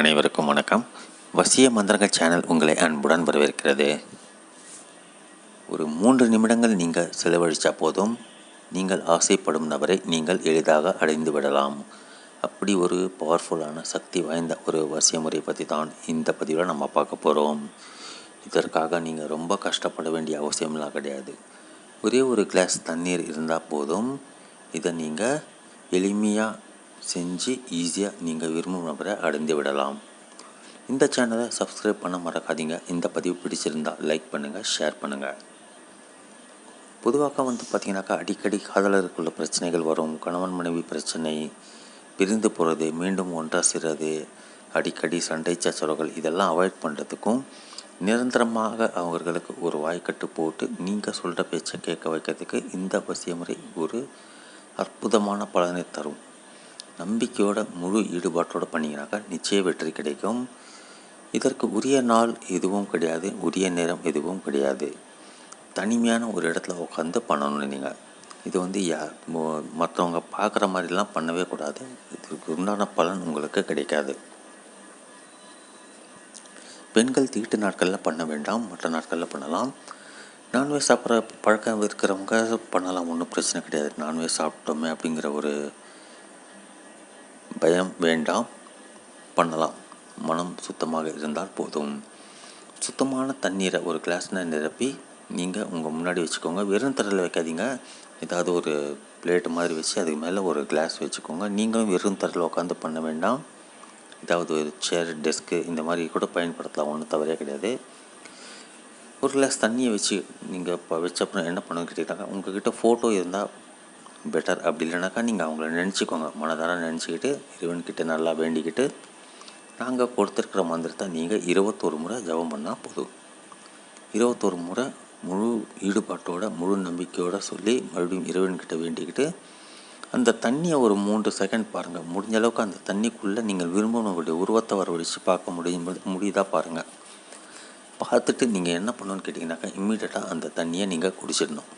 அனைவருக்கும் வணக்கம். வசிய மந்திரங்கள் சேனல் உங்களை அன்புடன் வரவேற்கிறது. ஒரு மூன்று நிமிடங்கள் நீங்கள் செலவழித்தா போதும். நீங்கள் ஆசைப்படும் நபரை நீங்கள் எளிதாக அடைந்து விடலாம். அப்படி ஒரு பவர்ஃபுல்லான சக்தி வாய்ந்த ஒரு வசிய முறை பற்றி தான் இந்த பதிவில் நம்ம பார்க்க போகிறோம் இதற்காக நீங்கள் ரொம்ப கஷ்டப்பட வேண்டிய அவசியம்லாம் கிடையாது. ஒரே ஒரு கிளாஸ் தண்ணீர் இருந்தால் போதும். இதை நீங்கள் எளிமையாக செஞ்சு ஈஸியாக நீங்கள் விரும்பும் நபரை அடைந்து விடலாம். இந்த சேனலை சப்ஸ்கிரைப் பண்ண மறக்காதீங்க. இந்த பதிவு பிடிச்சிருந்தால் லைக் பண்ணுங்கள் ஷேர் பண்ணுங்கள் பொதுவாக வந்து பார்த்திங்கனாக்கா அடிக்கடி காதலருக்குள்ள பிரச்சனைகள் வரும். கணவன் மனைவி பிரச்சனை பிரிந்து போகிறது மீண்டும் ஒன்றா சேர்றது அடிக்கடி சண்டை சச்சரவுகள் இதெல்லாம் அவாய்ட் பண்ணுறதுக்கும் நிரந்தரமாக அவர்களுக்கு ஒரு வாய்க்கட்டு போட்டு நீங்கள் சொல்கிற பேச்சை கேட்க வைக்கிறதுக்கு இந்த அவசிய முறை ஒரு அற்புதமான பலனை தரும். நம்பிக்கையோட முழு ஈடுபாட்டோடு பண்ணிங்கனாக்கா நிச்சய வெற்றி கிடைக்கும். இதற்கு உரிய நாள் எதுவும் கிடையாது. உரிய நேரம் எதுவும் கிடையாது. தனிமையான ஒரு இடத்துல உட்காந்து பண்ணணும் நீங்கள் இது வந்து யா மற்றவங்க பார்க்குற மாதிரிலாம் பண்ணவே கூடாது. இதுக்கு உண்டான பலன் உங்களுக்கு கிடைக்காது. பெண்கள் தீட்டு நாட்களில் பண்ண வேண்டாம். மற்ற நாட்களில் பண்ணலாம். நான்வெஜ் சாப்பிட்ற பழக்கம் இருக்கிறவங்க பண்ணலாம். ஒன்றும் பிரச்சனை கிடையாது. நான்வெஜ் சாப்பிட்டோமே அப்படிங்கிற ஒரு பயம் வேண்டாம். பண்ணலாம். மனம் சுத்தமாக இருந்தால் போதும். சுத்தமான தண்ணீரை ஒரு கிளாஸில் நிரப்பி நீங்கள் உங்கள் முன்னாடி வச்சுக்கோங்க. வெறும் தரையில் வைக்காதீங்க. ஏதாவது ஒரு பிளேட்டு மாதிரி வச்சு அதுக்கு மேலே ஒரு கிளாஸ் வச்சுக்கோங்க. நீங்களும் வெறும் தரையில் உட்காந்து பண்ண வேண்டாம். ஏதாவது ஒரு சேர் டெஸ்க்கு இந்த மாதிரி கூட பயன்படுத்தலாம். ஒன்றும் தவறே கிடையாது. ஒரு கிளாஸ் தண்ணியை வச்சு நீங்கள் இப்போ வச்ச அப்புறம் என்ன பண்ணணும்னு கேட்டிங்கனாக்கா உங்கள்கிட்ட ஃபோட்டோ இருந்தால் பெட்டர் அப்படி இல்லைனாக்கா நீங்கள் அவங்கள நினச்சிக்கோங்க. மனதார நினச்சிக்கிட்டு இறைவன்கிட்ட நல்லா வேண்டிக்கிட்டு நாங்கள் கொடுத்துருக்கிற மந்திரத்தை நீங்கள் இருபத்தோரு முறை ஜபம் பண்ணால் போதும். இருபத்தோரு முறை முழு ஈடுபாட்டோட முழு நம்பிக்கையோடு சொல்லி மறுபடியும் இறைவன்கிட்ட வேண்டிக்கிட்டு அந்த தண்ணியை ஒரு மூன்று செகண்ட் பாருங்கள் முடிஞ்ச அளவுக்கு அந்த தண்ணிக்குள்ளே நீங்கள் விரும்பினவங்களுடைய உருவத்தை வரவழைச்சு பார்க்க முடியும் முடியுதா பாருங்கள் பார்த்துட்டு நீங்கள் என்ன பண்ணணும்னு கேட்டிங்கனாக்கா இம்மீடியட்டாக அந்த தண்ணியை நீங்கள் குடிச்சிடணும்.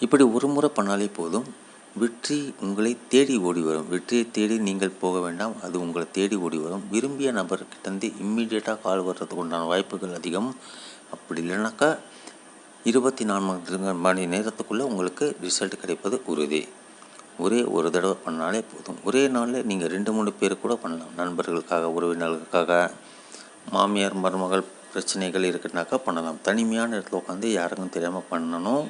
இப்படி ஒரு முறை பண்ணாலே போதும். வெற்றி உங்களை தேடி ஓடி வரும். வெற்றியை தேடி நீங்கள் போக வேண்டாம். அது உங்களை தேடி ஓடி வரும். விரும்பிய நபர்கிட்டேருந்து இம்மீடியட்டாக கால் வர்றதுக்கு உண்டான வாய்ப்புகள் அதிகம். அப்படி இல்லைனாக்கா இருபத்தி நான்கு மணி நேரத்துக்குள்ளே உங்களுக்கு ரிசல்ட் கிடைப்பது உறுதி. ஒரே ஒரு தடவை பண்ணாலே போதும். ஒரே நாளில் நீங்கள் ரெண்டு மூணு பேர் கூட பண்ணலாம். நண்பர்களுக்காக உறவினர்களுக்காக மாமியார் மருமகள் பிரச்சனைகள் இருக்குனாக்கா பண்ணலாம். தனிமையான இடத்துல உட்காந்து யாருக்கும் தெரியாமல் பண்ணணும்.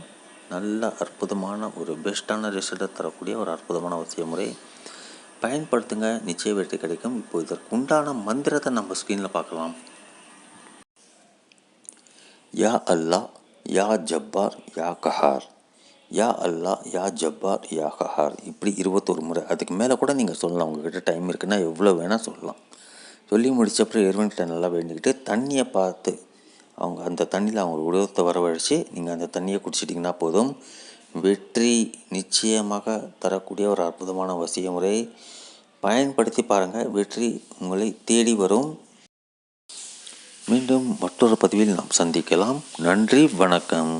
நல்ல அற்புதமான ஒரு பெஸ்ட்டான ரிசல்ட்டை தரக்கூடிய ஒரு அற்புதமான அவசிய முறை பயன்படுத்துங்க நிச்சய வெற்றி கிடைக்கும். இப்போ இதற்கு உண்டான மந்திரத்தை நம்ம ஸ்க்ரீனில் பார்க்கலாம். யா அல்லா யா ஜப்பார் யா கஹார். யா அல்லா யா ஜப்பார் யா கஹார். இப்படி இருபத்தொரு முறை. அதுக்கு மேலே கூட நீங்கள் சொல்லலாம். உங்கள்கிட்ட டைம் இருக்குன்னா எவ்வளோ வேணால் சொல்லலாம். சொல்லி முடிச்சப்பறம் இறைவன்கிட்ட நல்லா வேண்டிக்கிட்டு தண்ணியை பார்த்து அவங்க அந்த தண்ணியில் அவங்க உலகத்தை வரவழைச்சி நீங்கள் அந்த தண்ணியை குடிச்சிட்டிங்கன்னா போதும். வெற்றி நிச்சயமாக தரக்கூடிய ஒரு அற்புதமான வசிய முறை. பயன்படுத்தி பாருங்கள் வெற்றி உங்களை தேடி வரும். மீண்டும் மற்றொரு பதிவில் நாம் சந்திக்கலாம். நன்றி வணக்கம்.